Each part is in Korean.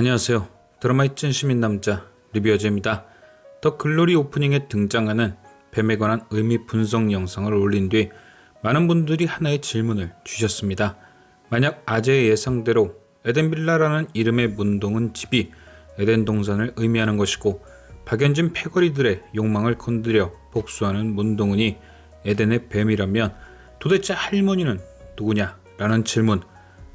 안녕하세요. 드라마의 찐시민 남자 리뷰어즈입니다. 더 글로리 오프닝에 등장하는 뱀에 관한 의미 분석 영상을 올린 뒤 많은 분들이 하나의 질문을 주셨습니다. 만약 아재의 예상대로 에덴빌라라는 이름의 문동은 집이 에덴 동산을 의미하는 것이고 박연진 패거리들의 욕망을 건드려 복수하는 문동은이 에덴의 뱀이라면 도대체 할머니는 누구냐 라는 질문.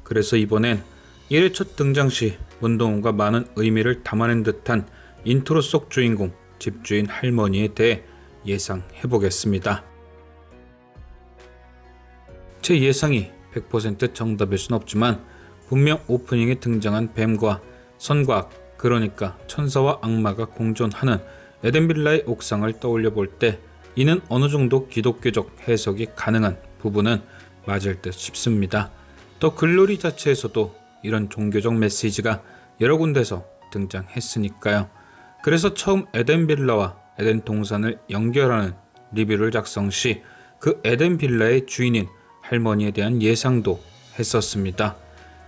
그래서 이번엔 1회 첫 등장 시 문동훈과 많은 의미를 담아낸 듯한 인트로 속 주인공 집주인 할머니에 대해 예상해 보겠습니다. 제 예상이 100% 정답일 순 없지만 분명 오프닝에 등장한 뱀과 선과악 그러니까 천사와 악마가 공존하는 에덴빌라의 옥상을 떠올려 볼 때 이는 어느 정도 기독교적 해석이 가능한 부분은 맞을 듯 싶습니다. 더 글로리 자체에서도 이런 종교적 메시지가 여러 군데서 등장했으니까요. 그래서 처음 에덴 빌라와 에덴 동산을 연결하는 리뷰를 작성 시 그 에덴 빌라의 주인인 할머니에 대한 예상도 했었습니다.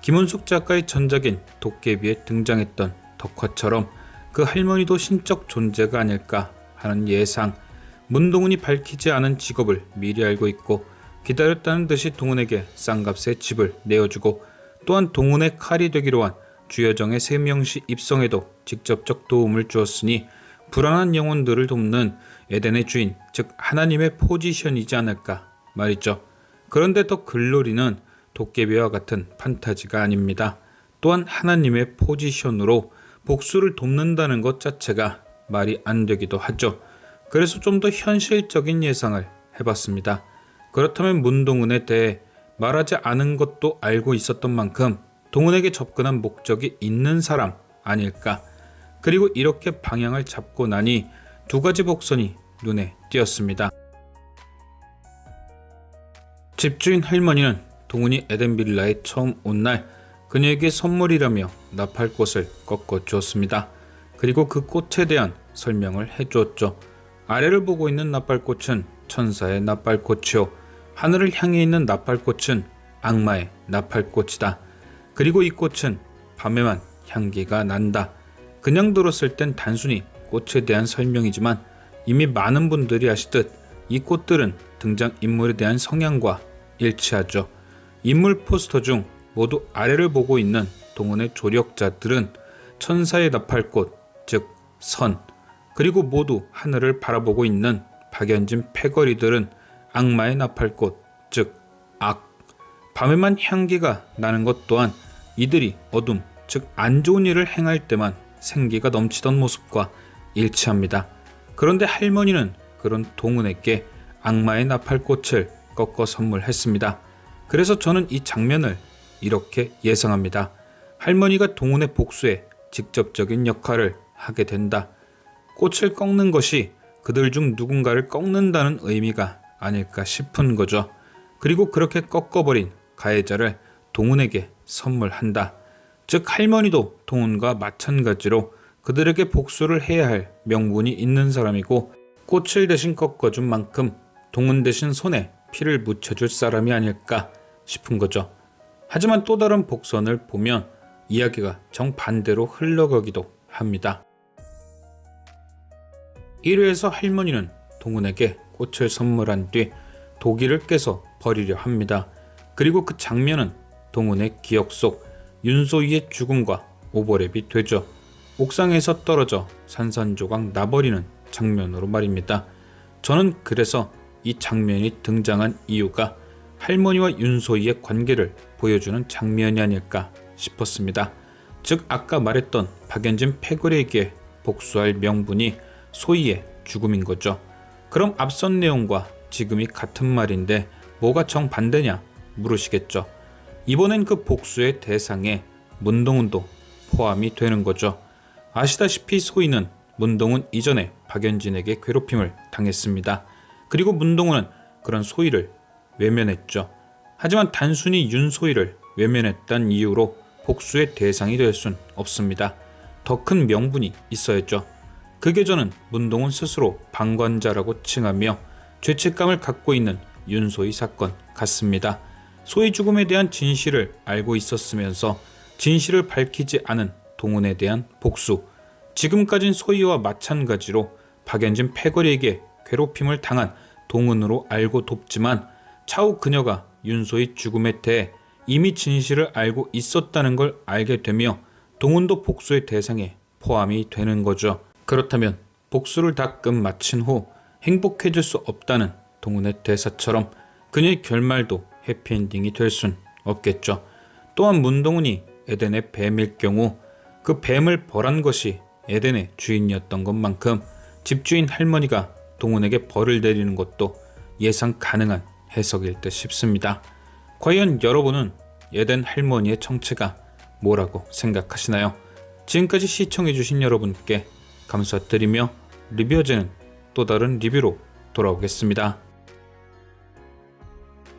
김은숙 작가의 전작인 도깨비에 등장했던 덕화처럼 그 할머니도 신적 존재가 아닐까 하는 예상, 문동훈이 밝히지 않은 직업을 미리 알고 있고 기다렸다는 듯이 동훈에게 싼값의 집을 내어주고 또한 동훈의 칼이 되기로 한 주여정의 세명시 입성에도 직접적 도움을 주었으니 불안한 영혼들을 돕는 에덴의 주인, 즉 하나님의 포지션이지 않을까 말이죠. 그런데 더 글로리는 도깨비와 같은 판타지가 아닙니다. 또한 하나님의 포지션으로 복수를 돕는다는 것 자체가 말이 안 되기도 하죠. 그래서 좀 더 현실적인 예상을 해봤습니다. 그렇다면 문동은에 대해 말하지 않은 것도 알고 있었던 만큼 동훈에게 접근한 목적이 있는 사람 아닐까. 그리고 이렇게 방향을 잡고 나니 두 가지 복선이 눈에 띄었습니다. 집주인 할머니는 동훈이 에덴 빌라에 처음 온 날 그녀에게 선물이라며 나팔꽃을 꺾어 주었습니다. 그리고 그 꽃에 대한 설명을 해 주었죠. 아래를 보고 있는 나팔꽃은 천사의 나팔꽃이요. 하늘을 향해 있는 나팔꽃은 악마의 나팔꽃이다. 그리고 이 꽃은 밤에만 향기가 난다. 그냥 들었을 땐 단순히 꽃에 대한 설명이지만 이미 많은 분들이 아시듯 이 꽃들은 등장 인물에 대한 성향과 일치하죠. 인물 포스터 중 모두 아래를 보고 있는 동원의 조력자들은 천사의 나팔꽃, 즉 선, 그리고 모두 하늘을 바라보고 있는 박연진 패거리들은 악마의 나팔꽃, 즉 악. 밤에만 향기가 나는 것 또한 이들이 어둠, 즉 안 좋은 일을 행할 때만 생기가 넘치던 모습과 일치합니다. 그런데 할머니는 그런 동훈에게 악마의 나팔꽃을 꺾어 선물했습니다. 그래서 저는 이 장면을 이렇게 예상합니다. 할머니가 동훈의 복수에 직접적인 역할을 하게 된다. 꽃을 꺾는 것이 그들 중 누군가를 꺾는다는 의미가 아닐까 싶은 거죠. 그리고 그렇게 꺾어버린 가해자를 동훈에게 선물한다. 즉 할머니도 동훈과 마찬가지로 그들에게 복수를 해야 할 명분이 있는 사람이고 꽃을 대신 꺾어준 만큼 동훈 대신 손에 피를 묻혀줄 사람이 아닐까 싶은 거죠. 하지만 또 다른 복선을 보면 이야기가 정반대로 흘러가기도 합니다. 1회에서 할머니는 동훈에게 꽃을 선물한 뒤 도기를 깨서 버리려 합니다. 그리고 그 장면은 동훈의 기억 속 윤소희의 죽음과 오버랩이 되죠. 옥상에서 떨어져 산산조각 나버리는 장면으로 말입니다. 저는 그래서 이 장면이 등장한 이유가 할머니와 윤소희의 관계를 보여주는 장면이 아닐까 싶었습니다. 즉 아까 말했던 박연진 패거리에게 복수할 명분이 소희의 죽음인 거죠. 그럼 앞선 내용과 지금이 같은 말인데 뭐가 정반대냐 물으시겠죠. 이번엔 그 복수의 대상에 문동훈도 포함이 되는 거죠. 아시다시피 소희는 문동훈 이전에 박연진에게 괴롭힘을 당했습니다. 그리고 문동훈은 그런 소희를 외면했죠. 하지만 단순히 윤소희를 외면했단 이유로 복수의 대상이 될 순 없습니다. 더 큰 명분이 있어야죠. 그게 저는 문동훈 스스로 방관자라고 칭하며 죄책감을 갖고 있는 윤소희 사건 같습니다. 소희 죽음에 대한 진실을 알고 있었으면서 진실을 밝히지 않은 동훈에 대한 복수. 지금까진 소희와 마찬가지로 박연진 패거리에게 괴롭힘을 당한 동훈으로 알고 돕지만 차후 그녀가 윤소희 죽음에 대해 이미 진실을 알고 있었다는 걸 알게 되며 동훈도 복수의 대상에 포함이 되는 거죠. 그렇다면 복수를 다 끝 마친 후 행복해질 수 없다는 동훈의 대사처럼 그녀의 결말도 해피엔딩이 될 순 없겠죠. 또한 문동훈이 에덴의 뱀일 경우 그 뱀을 벌한 것이 에덴의 주인이었던 것만큼 집주인 할머니가 동훈에게 벌을 내리는 것도 예상 가능한 해석일 듯 싶습니다. 과연 여러분은 에덴 할머니의 정체가 뭐라고 생각하시나요? 지금까지 시청해주신 여러분께 감사드리며 리뷰어제는 또 다른 리뷰로 돌아오겠습니다.